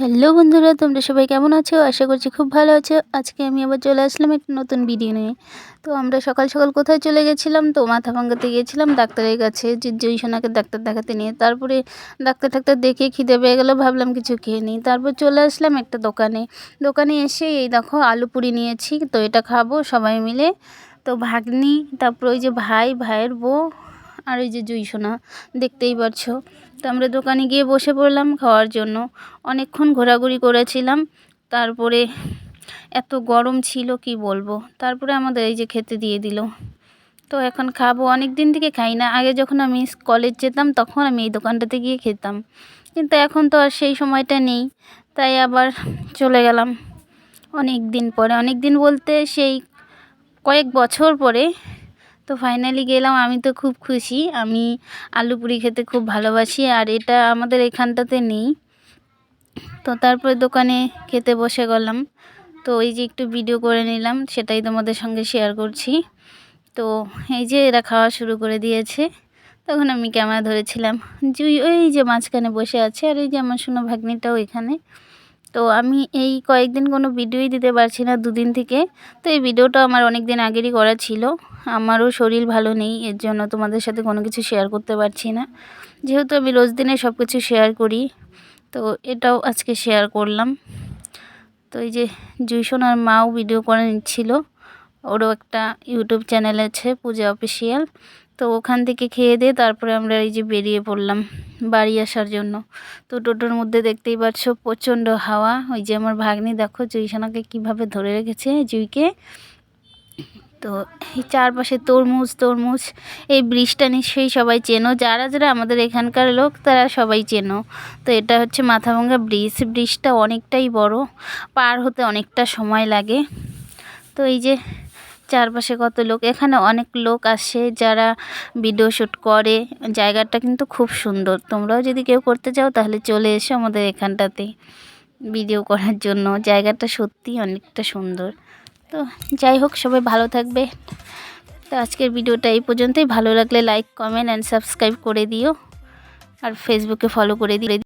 Hello বন্ধুরা, তোমরা সবাই কেমন আছো? আশা করছি খুব ভালো আছো। আজকে আমি আবার চলে আসলাম একটা নতুন ভিডিও নিয়ে। তো আমরা সকাল সকাল কোথায় চলে গেছিলাম? তো মাথা ভাঙ্গাতে গিয়েছিলাম ডাক্তারের কাছে, যে জয়ী সোনাকে ডাক্তার দেখাতে নিয়ে। তারপরে ডাক্তার টাক্তার দেখে খিদে পেয়ে গেলো, ভাবলাম কিছু খেয়ে নিই। তারপর চলে আসলাম একটা দোকানে। দোকানে এসে এই দেখো আলু পুরি নিয়েছি, তো এটা খাব সবাই মিলে। তো ভাগ্নি, তারপর ওই যে ভাই, ভাইয়ের বউ আর ওই যে জুই সোনা, দেখতেই পারছ। তো আমরা দোকানে গিয়ে বসে পড়লাম খাওয়ার জন্য। অনেকক্ষণ ঘোরাঘুরি করেছিলাম। তারপরে এত গরম ছিল, কি বলব? তারপরে আমাদের এই যে খেতে দিয়ে দিল। তো এখন খাব। অনেক দিন থেকে খাই না। আগে যখন আমি কলেজ যেতাম, তখন আমি এই দোকানটাতে গিয়ে খেতাম। কিন্তু এখন তো আর সেই সময়টা নেই। তাই আবার চলে গেলাম অনেক দিন পরে। অনেক দিন বলতে সেই কয়েক বছর পরে তো ফাইনালি গেলাম, আমি তো খুব খুশি। আমি আলু পুরি খেতে খুব ভালোবাসি, আর এটা আমাদের এখানটাতে নেই। তো তারপরে দোকানে খেতে বসে গেলাম। তো এই যে একটু ভিডিও করে নিলাম, সেটাই তোমাদের সঙ্গে শেয়ার করছি। তো এই যে এরা খাওয়া শুরু করে দিয়েছে। তখন আমি ক্যামেরা ধরেছিলাম। জুই, ওই যে মাঝখানে বসে আছে, আর এই যে আমার শোনো ভাগ্নিটাও এখানে। তো আমি এই কয়েকদিন কোনো ভিডিওই দিতে পারছি না দুদিন থেকে। তো এই ভিডিওটা আমার অনেক দিন আগেরই করা ছিল। আমারও শরীর ভালো নেই, এর জন্য তোমাদের সাথে কোনো কিছু শেয়ার করতে পারছি না। যেহেতু আমি রোজ দিনে সব কিছু শেয়ার করি, তো এটাও আজকে শেয়ার করলাম। তো এই যে জুইশোনার মাও ভিডিও করে নিচ্ছিল। ওরও একটা ইউটিউব চ্যানেল আছে, পূজা অফিসিয়াল তো ওখান থেকে খেয়ে দিয়ে তারপরে আমরা এই যে বেরিয়ে পড়লাম বাড়ি আসার জন্য। তো টোটোর মধ্যে দেখতেই পাচ্ছ প্রচণ্ড হাওয়া। ওই যে আমার ভাগ্নি, দেখো জুইসোনাকে কীভাবে ধরে রেখেছে জুইকে। তো এই চারপাশে তরমুজ তরমুজ, এই ব্রিজটা নিশ্চয়ই সবাই চেনো। যারা যারা আমাদের এখানকার লোক, তারা সবাই চেনো। তো এটা হচ্ছে মাথাভাঙ্গা ব্রিজ। ব্রিজটা অনেকটাই বড়, পার হতে অনেকটা সময় লাগে। তো এই যে চারপাশে কত লোক, এখানে অনেক লোক আসে যারা ভিডিও শ্যুট করে। জায়গাটা কিন্তু খুব সুন্দর। তোমরাও যদি কেউ করতে চাও তাহলে চলে এসো আমাদের এখানটাতে ভিডিও করার জন্য। জায়গাটা সত্যি অনেকটা সুন্দর। তো যাই হোক, সবাই ভালো থাকবে। তো আজকের ভিডিওটা এই পর্যন্তই। ভালো লাগলে লাইক কমেন্ট অ্যান্ড সাবস্ক্রাইব করে দিও। আর ফেসবুকে ফলো করে দিও।